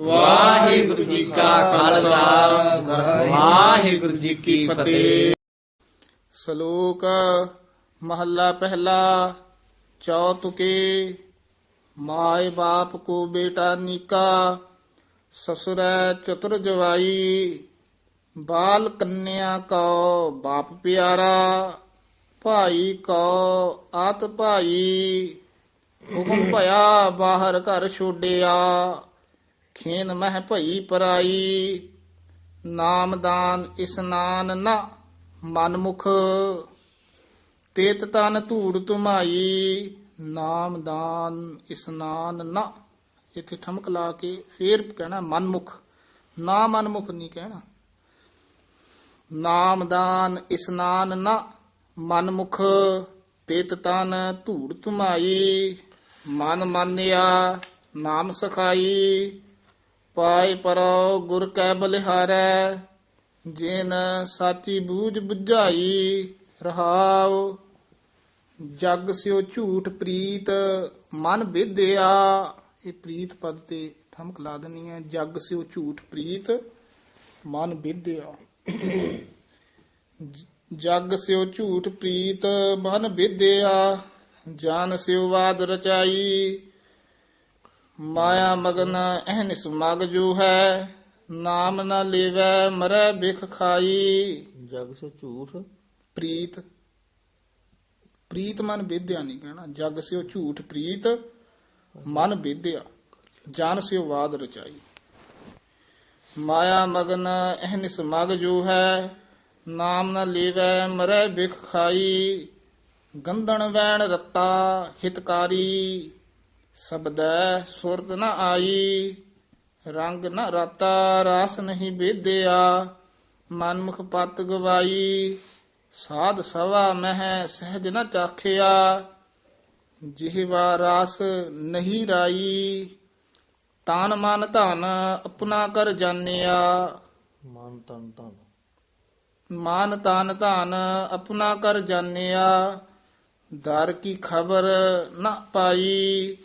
ਵਾਹਿਗੁਰੂ ਜੀ ਕਾ ਖਾਲਸਾ। ਵਾਹਿਗੁਰੂ ਜੀ ਕੀ ਫਤਿਹ। ਸ਼ਲੋਕ ਮਹੱਲਾ ਪਹਿਲਾ, ਚੌਤੁਕੇ, ਮਾਏ ਬਾਪ ਕੋ ਬੇਟਾ ਨੀਕਾ, ਸਸੁਰੈ ਚਤੁਰ ਜਵਾਈ ਬਾਲ ਕੰਨਿਆ ਕੋ ਬਾਪ ਪਿਆਰਾ, ਭਾਈ ਕੋ ਆਤ ਭਾਈ ਹੁਕਮ ਭਇਆ ਬਾਹਰ ਘਰ ਛੋਡਿਆ। ਖੇਨ ਮਹਿ ਭਈ ਪਰਾਈ ਨਾਮਦਾਨ ਇਸਨਾਨ ਨਾ ਮਨਮੁਖ। ਤੇਤ ਤਨ ਧੂੜ ਤੁਮਾਈ ਨਾਮਦਾਨ ਇਸਨਾਨ ਨਾ। ਇੱਥੇ ਠਮਕ ਲਾ ਕੇ ਫੇਰ ਕਹਿਣਾ ਮਨਮੁਖ। ਨਾ ਮਨਮੁਖ ਨਹੀਂ ਕਹਿਣਾ। ਨਾਮਦਾਨ ਇਸਨਾਨ ਨਾ ਮਨਮੁਖ। ਤੇਤ ਤਨ ਧੂੜ ਤੁਮਾਈ ਮਨ ਮਾਨਿਆ, ਨਾਮ ਸਖਾਈ। ਪਾਏ ਪਰੋ ਗੁਰ ਕੈ ਬਲਿਹਾਰੈ, ਜਿਨ ਸਾਚੀ ਬੂਝ 부ਝਾਈ ਰਹਾਉ, ਜਗ ਸਿਓ ਝੂਠ ਪ੍ਰੀਤ ਮਨ ਵਿਦਿਆ ਇਹ ਪ੍ਰੀਤ ਪਦ ਤੇ ਠਮਕ ਲਾ ਦਨੀ ਹੈ ਜਗ ਸਿਓ ਝੂਠ ਪ੍ਰੀਤ ਮਨ ਵਿਦਿਆ ਜਗ ਸਿਓ ਝੂਠ ਪ੍ਰੀਤ ਮਨ ਵਿਦਿਆ ਜਾਨ ਸਿਓ ਵਾਦ ਰਚਾਈ ਮਾਇਆ ਮਗਨ ਅਹਨਿਸ ਮਗ ਜੋ ਹੈ ਨਾਮ ਨਾ ਲੇਵੈ ਮਰੈ ਬਿਖ ਖਾਈ। ਜਗ ਸੇ ਝੂਠ। ਪ੍ਰੀਤ ਪ੍ਰੀਤ ਮਨ ਵਿਦਿਆ ਨਹੀਂ ਕਹਿਣਾ ਜਗ ਸਿਓ ਝੂਠ ਪ੍ਰੀਤ ਮਨ ਵਿਦਿਆ ਜਾਨ ਸਿਓ ਵਾਦ ਰਚਾਈ। ਮਾਇਆ ਮਗਨ ਅਹਨਿਸ ਮਗ ਜੋ ਹੈ ਨਾਮ ਨ ਲੇਵੈ ਮਰੈ ਬਿਖ ਖਾਈ। ਗੰਧਣ ਵੈਣ ਰਤਾ ਹਿਤਕਾਰੀ ਸਬਦੈ ਸੁਰਤ ਨ ਆਈ ਰੰਗ ਨ ਰਤਾ ਰਾਸ ਨਹੀਂ ਬੇਦਿਆ ਮਨਮੁਖ ਪਤ ਗਵਾਈ ਸਾਧ ਸਵਾ ਮਹਿ ਸਹਿਜ ਨ ਚਾਖਿਆ ਜਿਹਵਾ ਰਾਸ ਨਹੀਂ ਰਾਈ ਤਾਨ ਮਨ ਧਨ ਆਪਣਾ ਕਰ ਜਾਣਿਆ। ਮਨ ਤਨ ਤਨ ਮਾਨ ਤਾਨ ਧਨ ਆਪਣਾ ਕਰ ਜਾਣਿਆ ਦਰ ਕੀ ਖਬਰ ਨਾ ਪਾਈ।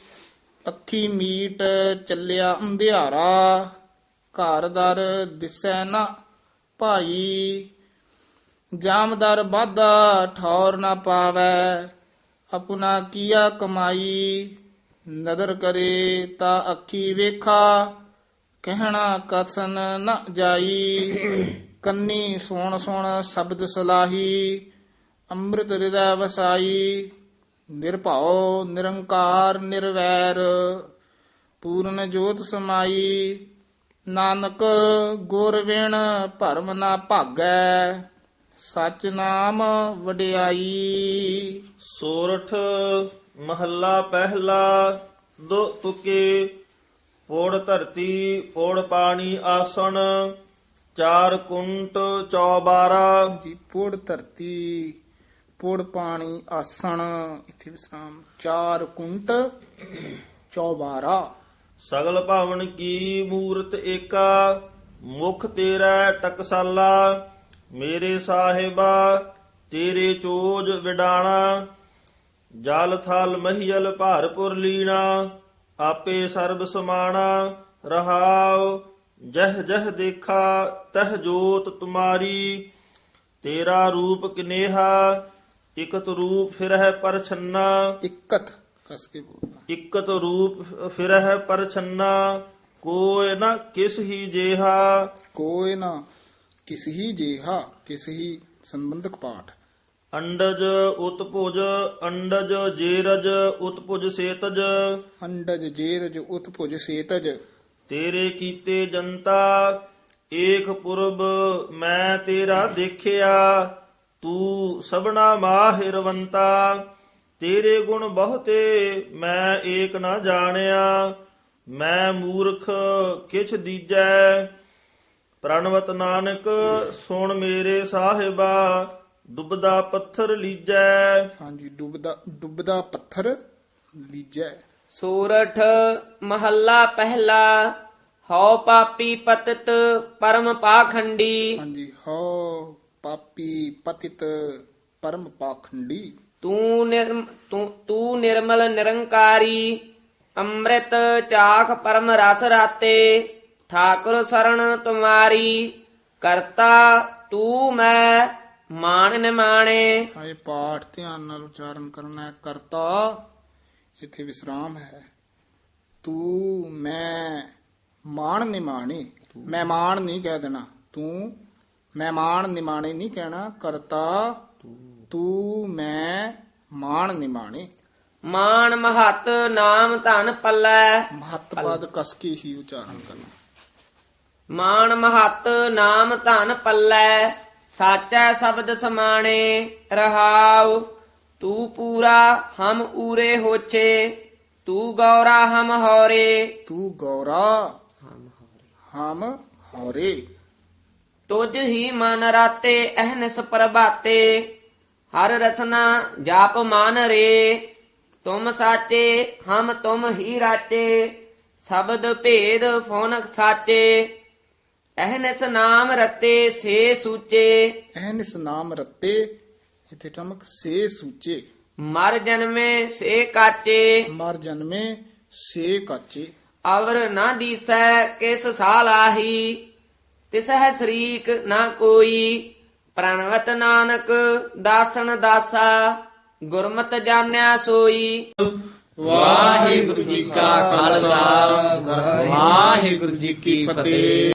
ਅੱਖੀ ਮੀਟ ਚੱਲਿਆ ਅੰਧਿਆਰਾ। ਘਰ ਦਰ ਦਿਸੈ ਨਾ ਭਾਈ। ਜਾਮਦਰ ਬਾਧਾ ਠੌਰ ਨਾ ਪਾਵੈ। ਆਪਣਾ ਕੀਆ ਕਮਾਈ। ਨਦਰ ਕਰੇ ਤਾ ਅੱਖੀ ਵੇਖਾ। ਕਹਿਣਾ ਕਥਨ ਨ ਜਾਈ। ਕੰਨੀ ਸੋਣ ਸੁਣ ਸ਼ਬਦ ਸਲਾਹੀ। ਅੰਮ੍ਰਿਤ ਹਿਰਦੈ ਵਸਾਈ। ਨਿਰਭਉ ਨਿਰੰਕਾਰ ਨਿਰਵੈਰ ਪੂਰਨ ਜੋਤ ਸਮਾਈ ਨਾਨਕ ਗੁਰ ਵਿਣ ਭਰਮ ਨਾ ਭਾਗੈ ਸਚ ਨਾਮ ਵਡਿਆਈ। ਸੋਰਠ ਮਹੱਲਾ ਪਹਿਲਾ ਦੋ ਤੁਕੇ ਪੋੜ ਧਰਤੀ ਪੋੜ ਪਾਣੀ ਆਸਣ ਚਾਰ ਕੁੰਟ ਚੌਬਾਰਾ। ਜੀ ਪੋੜ ਧਰਤੀ। ਪੁੜ ਪਾਣੀ ਆਸਣ। ਇੱਥੇ ਵਿਸਰਾਮ। ਚਾਰ ਕੁੰਟ, ਚੌਬਾਰਾ। ਸਗਲ ਭਵਨ ਕੀ ਮੂਰਤ ਏਕਾ? ਮੁਖ ਤੇਰਾ ਟਕਸਾਲਾ। ਮੇਰੇ ਸਾਹਿਬਾ, ਤੇਰੇ ਚੋਜ ਵਿਡਾਣਾ। ਜਲ ਥਲ ਮਹੀਲ ਭਾਰਪੁਰ ਲੀਣਾ। ਆਪੇ ਸਰਬ ਸਮਾਣਾ। ਰਹਾਉ, ਜਹ ਜਹ ਦੇਖਾ, ਤਹ ਜੋਤ ਤੁਮਾਰੀ। ਤੇਰਾ ਰੂਪ ਕਿਨੇਹਾ? ਇਕਤ ਰੂਪ ਫਿਰਹਿ ਪਰਛੰਨਾ ਇਕਤ ਕਸ ਕੇ ਬੋਲਣਾ। ਇਕਤ ਰੂਪ ਫਿਰਹਿ ਪਰਛੰਨਾ ਕੋਇ ਨ ਕਿਸ ਹੀ ਜੇਹਾ। ਕੋਈ ਨਾ ਕਿਸ ਹੀ ਜੇਹਾ ਕਿਸ ਹੀ ਸੰਬੰਧਕ ਪਾਠ। ਅੰਡਜ ਉਤਪੁਜ ਅੰਡਜ ਜੇਰਜ ਉਤਪੁਜ ਸੇਤਜ। ਅੰਡਜ ਜੇਰਜ ਉਤਪੁਜ ਸੇਤਜ। ਤੇਰੇ ਕੀਤੇ ਜਨਤਾ ਏਕ ਪੁਰਬ ਮੈਂ ਤੇਰਾ ਦੇਖਿਆ। ਤੂੰ ਸਭਨਾ ਮਾਹਿਰਵੰਤਾ ਤੇਰੇ ਗੁਣ ਬਹੁਤੇ ਮੈਂ ਏਕ ਨਾ ਜਾਣਿਆ। ਮੈਂ ਮੂਰਖ ਕਿਛ ਦੀਜੈ ਪ੍ਰਣਵਤ ਨਾਨਕ ਸੁਣ ਮੇਰੇ ਸਾਹਿਬਾ ਡੁੱਬਦਾ ਪੱਥਰ ਲੀਜੈ। ਹਾਂਜੀ ਡੁੱਬਦਾ ਡੁੱਬਦਾ ਪੱਥਰ ਲੀਜੈ। ਸੂਰਠ ਮਹੱਲਾ ਪਹਿਲਾ ਹਉ ਪਾਪੀ ਪਤਿਤ ਪਰਮ ਪਾਖੰਡੀ। ਹਾਂਜੀ ਹੋ ਪਾਪੀ ਪਤਿਤ ਪਰਮ ਪਾਖੰਡੀ। ਤੂੰ ਨਿਰਮ ਤੂੰ ਤੂੰ ਨਿਰਮਲ ਨਿਰੰਕਾਰੀ ਅੰਮ੍ਰਿਤ ਚਾਖ ਪਰਮ ਰਸ ਰਾਤੇ ਠਾਕੁਰ ਸਰਣ ਤੁਮਾਰੀ ਕਰਤਾ ਤੂੰ ਮੈਂ ਮਾਨ ਨਿਮਾਣੇ। ਹਾਏ ਪਾਠ ਧਿਆਨ ਨਾਲ ਉਚਾਰਨ ਕਰਨਾ ਹੈ ਕਰਤਾ ਇੱਥੇ ਵਿਸਰਾਮ ਹੈ। ਤੂੰ ਮੈਂ ਮਾਣ ਨਿਮਾਣੀ ਮਹਿਮਾਨ ਨਹੀਂ ਕਹਿ ਦੇਣਾ ਤੂੰ ਮਹਿਮਾਨ ਨਿਮਾਣੇ ਨਹੀਂ ਕਹਿਣਾ ਕਰਤਾ ਤੂੰ ਮੈਂ ਮਾਣ ਨਿਮਾਣੇ। ਮਾਨ ਮਹਤ ਨਾਮ ਧਨ ਪੱਲੇ। ਮਹੱਤ ਪਦ ਕਸ ਕੇ ਹੀ ਉਚਾਰਨ ਕਰਨਾ। ਮਾਨ ਮਹਤ ਨਾਮ ਧਨ ਪੱਲੇ। ਸਾਚੈ ਸ਼ਬਦ ਸਮਾਣੇ ਰਹਾਉ। ਤੂੰ ਪੂਰਾ ਹਮ ਊਰੇ ਹੋਛੇ। ਤੂੰ ਗੌਰਾ ਹਮ ਹੌਰੇ। ਤੂੰ ਗੌਰਾ ਹਮ ਹੌਰੇ। ਤੁਝ ਹੀ ਮਨ ਰਾਤੇ ਅਹਨਸ ਪ੍ਰਭਾਤੇ ਹਰ ਰਸਨਾ ਜਾਪ ਮਨ ਰੇ। ਤੁਮ ਸਾਚੇ ਹਮ ਤੁਮ ਹੀ ਰਾਚੇ ਸ਼ਬਦ ਭੇਦ ਫੋਨ ਸਾਚੇ। ਅਹਨਸ ਨਾਮ ਰਤੇ ਸੇ ਸੂਚੇ। ਐਨਿਸ ਨਾਮ ਰੱਤੇ ਇਥੇ ਟਮਕ ਸੇ ਸੂਚੇ। ਮਰ ਜਨਮੇ ਸੇ ਕਾਚੇ। ਮਰ ਜਨਮੇ ਸੇ ਕਾਚੇ। ਅਵਰ ਨਾ ਦੀਸੈ ਕਿਸ ਸਾਲ ਆਹੀ। ਤਿਸਹਿ ਸਰੀਕ ਨਾ ਕੋਈ, ਪ੍ਰਣਵਤ ਨਾਨਕ ਦਾਸਨ ਦਾਸਾ, ਗੁਰਮਤ ਜਾਣਿਆ ਸੋਈ। ਵਾਹਿਗੁਰੂ ਜੀ ਕਾ ਖਾਲਸਾ, ਵਾਹਿਗੁਰੂ ਜੀ ਕੀ ਫਤਿਹ।